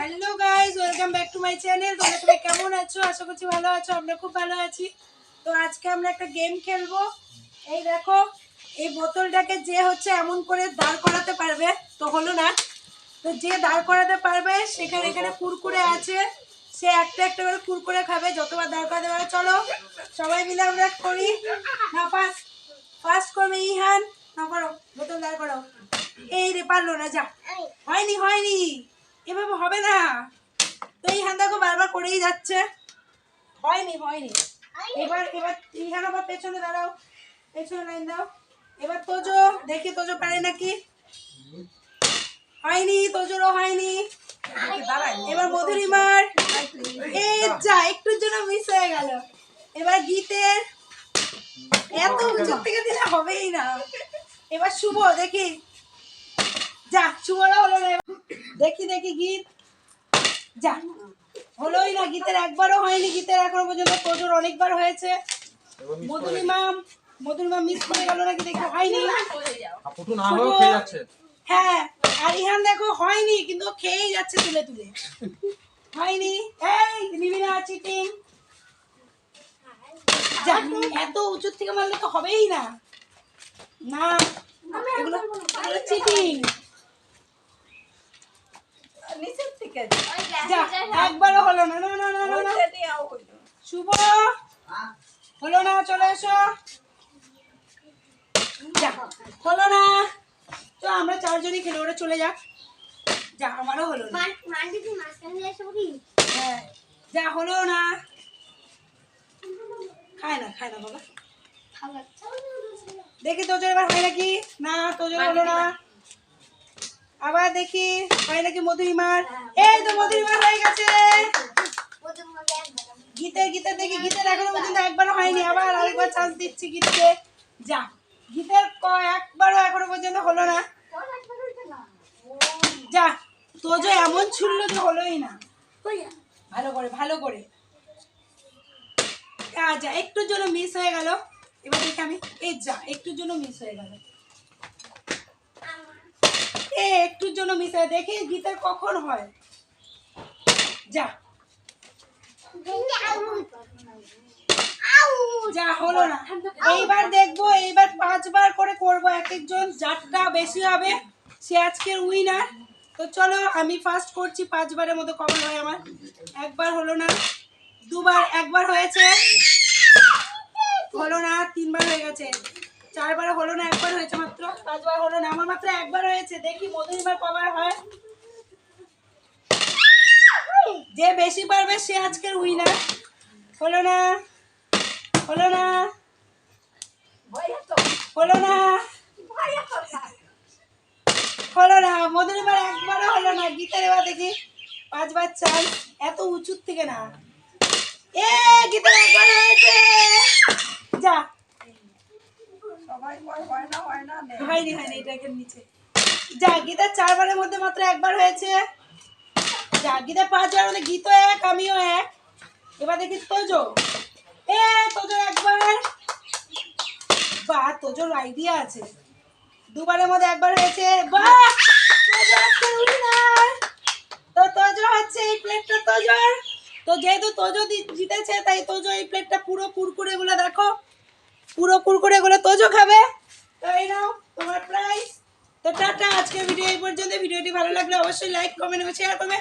Hello guys welcome back to my channel তোমরা সবাই কেমন আছো? আশা করছি ভালো আছো, আমরা খুব ভালো আছি। তো আজকে আমরা একটা গেম খেলব। এই দেখো, এই বোতলটাকে যে হচ্ছে এমন করে দাঁড় করাতে পারবে, তো হলো না। তো যে দাঁড় করাতে পারবে, সেখানে এখানে কুরকুরে আছে। সে একটা একটা করে কুরকুরে খাবে, যতবার দাঁড় করাতে পারবে। চলো, সবাই মিলে আমরা করি। না ফার্স্ট ফার্স্ট করবে ইহান। না, করো, বোতল দাঁড় করো এই রে, পারল না, যা। হয়নি হয়নি। এভাবে হবে না। তো এই হান দেখো বারবার করেই যাচ্ছে। হয়নি হয়নি। এবার এবার ইহান আবার পেছনে দাঁড়াও। পেছনে লাইন দাও। এবার তোজো, দেখি তোজো পারে নাকি? হয়নি, তোজোরও হয়নি। এবার মধুরিমার। এই যা, একটুর জন্য মিস হয়ে গেল। এবার গীতের। এত উঁচু থেকে দিলে হবেই না। এবার শুভ, দেখি। যা শুভরা হলো না দেখি দেখি গীত। যা হলোই না গীতের একবারও হয়নি গীতের এখনও পর্যন্ত তোজোর অনেকবার হয়েছে। মধুরিমা মধুরিমা মিস করে গেল নাকি দেখি হয়নি। হ্যাঁ আর ইহান দেখো হয়নি কিন্তু খেয়েই যাচ্ছে তুলে তুলে। হয়নি। এই নিবি না চিটিং। যা এত উঁচুর থেকে মারলে তো হবেই না। না এগুলো চিটিং। নিচের থেকে একবারও হলো না না না না না না। শুভ। হলো না চলে এসো। হলো না। তো আমরা চারজনই খেলে ওরা চলে যাক। যা আমারও হলো না। হ্যাঁ যা হলো না। খায় না খায় না বাবা। দেখি তোজোর এবার হয় নাকি? না তোজোর হলো না। আবার দেখি, হয় নাকি মধুরিমার? এই তো মধুরিমার হয়ে গেছে গীতের গীতের দেখি, গীতের এখনও পর্যন্ত একবারও হয়নি। আবার আরেকবার চান্স দিচ্ছি গীতকে। যা, গীতের একবারও এখনও পর্যন্ত হলো না। যা, তোজো এমন ছুড়লো যে হলোই না। ভালো করে ভালো করে। যা একটুর জন্য মিস হয়ে গেল। এবার দেখি আমি, এই যা, একটুর জন্য মিস হয়ে গেল। এ, একটুর জন্য হয়ে দেখি গীতের কখন হয়। যা। যা, হলো না। এইবার দেখব, এইবার পাঁচবার করে করব এক একজন যারটা বেশি হবে, সে আজকের উইনার তো চলো, আমি ফার্স্ট করছি, পাঁচবারের মতো কভার হয় আমার। একবার হলো না, দুবার, একবার হয়েছে। হলো না, তিনবার হয়ে গেছে। চারবার হলো না, একবার হয়েছে মাত্র। পাঁচবার হলো না, আমার মাত্র একবার হয়েছে। দেখি মধুরিবার কবার হয়। যে বেশি পারবে সে আজকের উইনার হলো না হলো না হলো না হলো না। মধুরিবার একবারও হলো না। গীতার এবার দেখি পাঁচবার চাল এত উঁচুর থেকে না। এ, গীতার একবার হয়েছে। যা সবাই হয় হয় না হয় না নে। হয়নি চারবারের মধ্যে মাত্র একবার হয়েছে। যা পাঁচবার মধ্যে গীত এক, আমিও এক। এবার দেখি তোজো। এ, তোজো একবার। বা, তোজোর আইডিয়া আছে। দুবারের মধ্যে একবার হয়েছে। winner! তো তোজো হচ্ছে এই প্লেটটা তোজোর। তো যেহেতু তোজো জিতেছে, তাই তোজো এই প্লেটটা পুরো কুরকুরে গুলো দেখো। পুরো কুরকুরে গুলো তোজো খাবে তো এই নাও তোমার প্রাইস তো টাটা আজকের ভিডিও এই পর্যন্ত ভিডিওটি ভালো লাগলে অবশ্যই লাইক কমেন্ট এবং শেয়ার করবে।